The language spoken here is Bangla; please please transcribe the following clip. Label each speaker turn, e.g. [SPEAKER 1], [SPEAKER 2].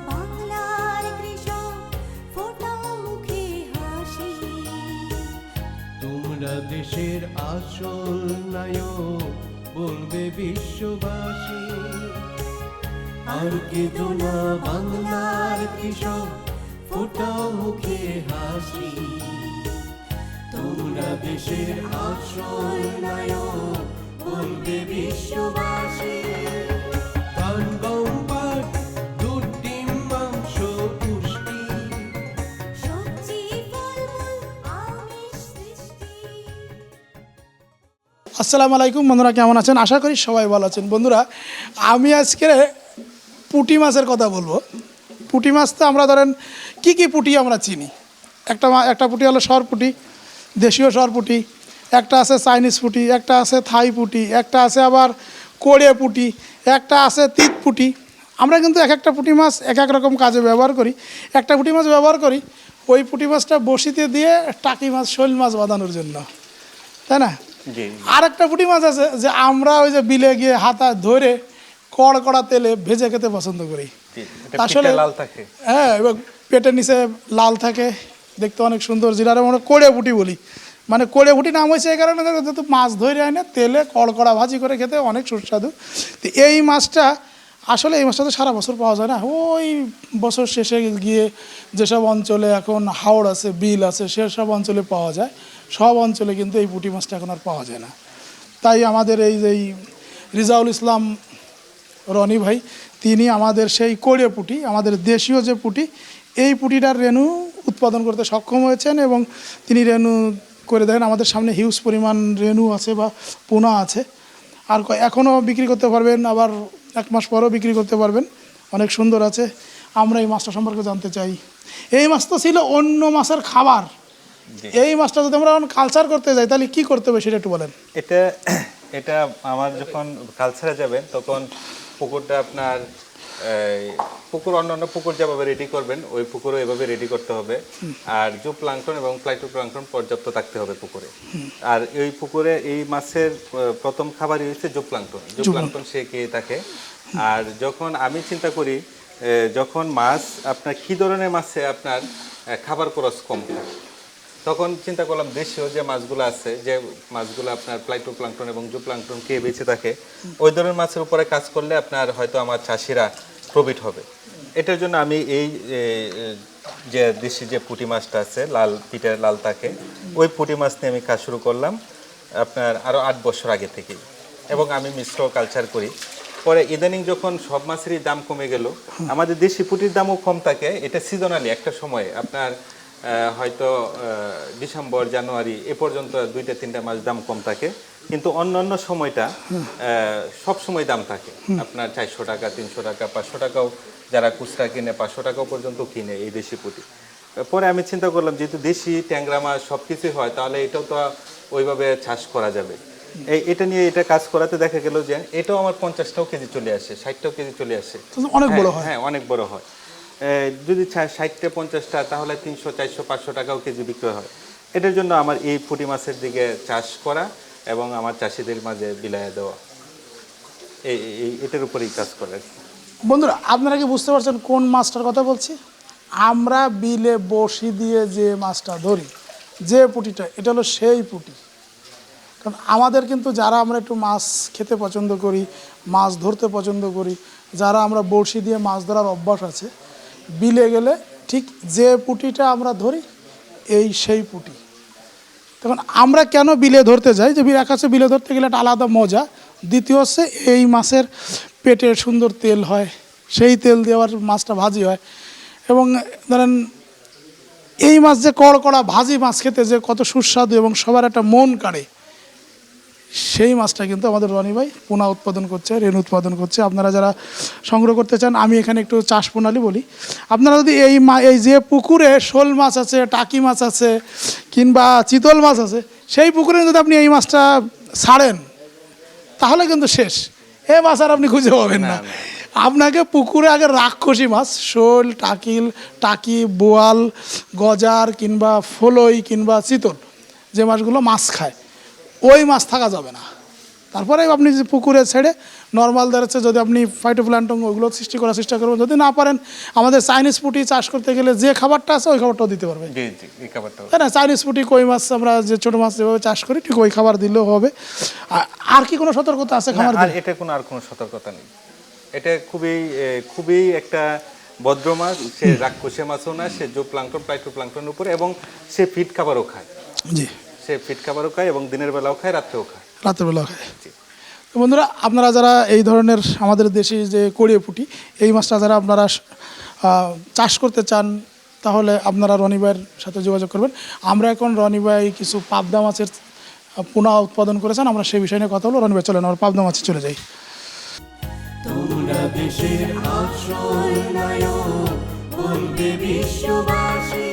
[SPEAKER 1] বাংলার কৃষক মুখে হাসি।
[SPEAKER 2] দেশের আসল নায়ক, বলবে বিশ্ববাসী। আর কেঁদো না বাংলার কৃষক ফোটাও মুখে হাসি। তোমরা দেশের আসল নায়ক, বলবে বিশ্ববাসী।
[SPEAKER 3] আসসালামু আলাইকুম, বন্ধুরা কেমন আছেন? আশা করি সবাই ভালো আছেন। বন্ধুরা, আমি আজকে পুটি মাছের কথা বলব। পুটি মাছ তো আমরা ধরেন, কি কি পুঁটি আমরা চিনি? একটা একটা পুঁটি হলো সর পুঁটি, দেশীয় সর পুঁটি, একটা আছে চাইনিজ পুঁটি, একটা আছে থাই পুঁটি, একটা আছে আবার কোড়ে পুঁটি, একটা আছে তিত পুঁটি। আমরা কিন্তু এক একটা পুঁটি মাছ এক এক রকম কাজে ব্যবহার করি। একটা পুঁটি মাছ ব্যবহার করি, ওই পুঁটি মাছটা বসিতে দিয়ে টাকি মাছ, শোল মাছ বাঁধানোর জন্য। তাই না? আর একটা পুঁটি মাছ আছে যে আমরা ওই যে বিলে গিয়ে হাতা ধরে কড়কড়া তেলে ভেজে খেতে পছন্দ করি।
[SPEAKER 4] থাকে।
[SPEAKER 3] হ্যাঁ এবং পেটের নিচে লাল থাকে দেখতে অনেক সুন্দর জিরারে আমরা কোড়ে পুঁটি বলি। মানে কোড়ে পুঁটি নাম হয়েছে এই কারণে যেহেতু মাছ ধরে আয় না তেলে কড়কড়া ভাজি করে খেতে অনেক সুস্বাদু। তো এই মাছটা আসলে এই মাছটা তো সারা বছর পাওয়া যায় না ওই বছর শেষে গিয়ে যেসব অঞ্চলে এখন হাওড় আছে বিল আছে সেসব অঞ্চলে পাওয়া যায়। সব অঞ্চলে কিন্তু এই পুঁটি মাছটা এখন আর পাওয়া যায় না। তাই আমাদের এই যে রিজাউল ইসলাম রনি ভাই, তিনি আমাদের সেই কোড়ে পুঁটি, আমাদের দেশীয় যে পুঁটি, এই পুঁটিটার রেণু উৎপাদন করতে সক্ষম হয়েছেন এবং তিনি রেণু করে দেন আমাদের সামনে হিউজ পরিমাণ রেণু আছে বা পোনা আছে। আর এখনও বিক্রি করতে পারবেন, আবার এক মাস পরেও বিক্রি করতে পারবেন। অনেক সুন্দর আছে। আমরা এই মাছটা সম্পর্কে জানতে চাই। এই মাছ তো ছিল অন্য মাছের খাবার। এই মাছটা যদি আমরা কালচার করতে যাই তাহলে কি করতে হবে সেটা একটু বলেন।
[SPEAKER 4] এটা এটা আমার যখন কালচারে যাবেন তখন পুকুরটা আপনার পুকুর অন্যান্য পুকুর যেভাবে রেডি করবেন ওই পুকুরও এভাবে রেডি করতে হবে। আর জু প্লাঙ্কটন এবং প্লাইটো প্লাঙ্কটন পর্যাপ্ত থাকতে হবে পুকুরে। আর এই পুকুরে এই মাছের প্রথম খাবারই হচ্ছে জু প্লাঙ্কটন জু প্লাঙ্কটন সে খেয়ে থাকে। আর যখন আমি চিন্তা করি যখন মাছ আপনার কি ধরনের মাছে আপনার খাবার খরচ কম থাকে? তখন চিন্তা করলাম দেশীয় যে মাছগুলো আছে, যে মাছগুলো আপনার প্লাইটো প্লাঙ্কটন এবং জু প্লাঙ্কটন খেয়ে বেঁচে থাকে, ওই ধরনের মাছের উপরে কাজ করলে আপনার হয়তো আমার চাষিরা প্রফিট হবে। এটার জন্য আমি এই যে দেশি যে পুঁটি মাছটা আছে, লাল পিঠের লাল থাকে ওই পুঁটি মাছ নিয়ে আমি কাজ শুরু করলাম আপনার আরও আট বছর আগে থেকেই। এবং আমি মিশ্র কালচার করি। পরে ইদানিং যখন সব মাছেরই দাম কমে গেল, আমাদের দেশি পুঁটির দামও কম থাকে, এটা সিজনালি একটা সময়ে। আপনার হয়তো ডিসেম্বর জানুয়ারি এ পর্যন্ত দুইটা তিনটা মাস দাম কম থাকে। কিন্তু অন্য অন্য সময়টা সব সময় দাম থাকে। আপনার চারশো টাকা তিনশো টাকা পাঁচশো টাকাও যারা খুচরা কিনে পাঁচশো টাকাও পর্যন্ত কিনে এই দেশি পুঁটি। পরে আমি চিন্তা করলাম যেহেতু দেশি ট্যাংরা মাছ সব কিছুই হয় তাহলে এটাও তো ওইভাবে চাষ করা যাবে। এই এটা নিয়ে এটা কাজ করাতে দেখা গেল যে এটাও আমার পঞ্চাশটাও কেজি চলে আসে ষাটটাও কেজি চলে আসে।
[SPEAKER 3] অনেক বড়
[SPEAKER 4] হ্যাঁ,
[SPEAKER 3] হয়।
[SPEAKER 4] হ্যাঁ অনেক বড় হয়। যদি ষাটটা, পঞ্চাশটা, তাহলে তিনশো, চারশো, পাঁচশো টাকাও কেজি বিক্রি হয়। এটার জন্য আমার এই পুঁটি মাছের দিকে চাষ করা এবং আমার চাষিদের মাঝে বিলায় দেওয়া। এই- এটার উপরেই কাজ করে
[SPEAKER 3] বন্ধুরা, আপনারা কি বুঝতে পারছেন কোন মাছটার কথা বলছি? আমরা বিলে বসি দিয়ে যে মাছটা ধরি, যে পুঁটিটা, এটা হলো সেই পুঁটি। কারণ আমাদের কিন্তু যারা আমরা একটু মাছ খেতে পছন্দ করি, মাছ ধরতে পছন্দ করি, যারা আমরা বড়শি দিয়ে মাছ ধরার অভ্যাস আছে বিলে গেলে ঠিক যে পুঁটিটা আমরা ধরি, এই সেই পুঁটি। তখন আমরা কেন বিলে ধরতে যাই? যে বিলে কাছে বিলে ধরতে গেলে একটা আলাদা মজা। দ্বিতীয় হচ্ছে এই মাছের পেটে সুন্দর তেল হয়, সেই তেল দিয়ে আবার মাছটা ভাজি হয়। এবং ধরেন, এই মাছ যে কড়কড়া ভাজি মাছ খেতে যে কত সুস্বাদু এবং সবার একটা মন কাড়ে। সেই মাছটা কিন্তু আমাদের রনি ভাই পোনা উৎপাদন করছে রেণু উৎপাদন করছে। আপনারা যারা সংগ্রহ করতে চান আমি এখানে একটু চাষ প্রণালী বলি। আপনারা যদি এই মা এই যে পুকুরে শোল মাছ আছে টাকি মাছ আছে কিংবা চিতল মাছ আছে সেই পুকুরে যদি আপনি এই মাছটা ছাড়েন তাহলে কিন্তু শেষ। এ মাছ আর আপনি খুঁজে পাবেন না। আপনাকে পুকুরে আগে রাক্ষসী মাছ শোল টাকিল টাকি বোয়াল গজার কিংবা ফলই কিংবা চিতল যে মাছগুলো মাছ খায়। ওই মাছ থাকা যাবে না। তারপরে আপনি যে পুকুরে ছেড়ে নর্মাল দাঁড়াচ্ছে যদি আপনি ফাইটোপ্ল্যান্টন ওগুলো সৃষ্টি করার চেষ্টা করবেন। যদি না পারেন আমাদের চাইনিজ পুটি চাষ করতে গেলে যে খাবারটা আছে ওই খাবারটাও দিতে পারবে তাই না চাইনিজ পুটি কই মাছ আমরা যে ছোটো মাছ যেভাবে চাষ করি ঠিক ওই খাবার দিলেও হবে। আর- কি কোনো সতর্কতা আছে
[SPEAKER 4] আর এটা কোনো আর কোনো সতর্কতা নেই। এটা খুবই খুবই একটা ভদ্র মাছ সে রাক্ষসে মাছও না সে জো প্লাঙ্কটন প্লাইটো প্লাঙ্কটনের উপরে এবং সে ফিট খাবারও খায়।
[SPEAKER 3] জি।
[SPEAKER 4] সে ফিট খাবারও খায় এবং দিনের বেলাও খায় রাত্রেও খায়।
[SPEAKER 3] রাতের বেলা খায়। তো বন্ধুরা আপনারা যারা এই ধরনের আমাদের দেশি যে কড়িয়ে পুঁটি এই মাছটা যারা আপনারা চাষ করতে চান তাহলে আপনারা রনি ভাইয়ের সাথে যোগাযোগ করবেন। আমরা এখন রনি ভাই কিছু পাবদা মাছের পোনা উৎপাদন করেছেন আমরা সেই বিষয় নিয়ে কথা বলব। রনি ভাই চলেন আমরা পাবদা মাছে চলে যাই।
[SPEAKER 2] তোমরা দেশের আশ্রয় নায়ক বলবে বিশ্ববাসী।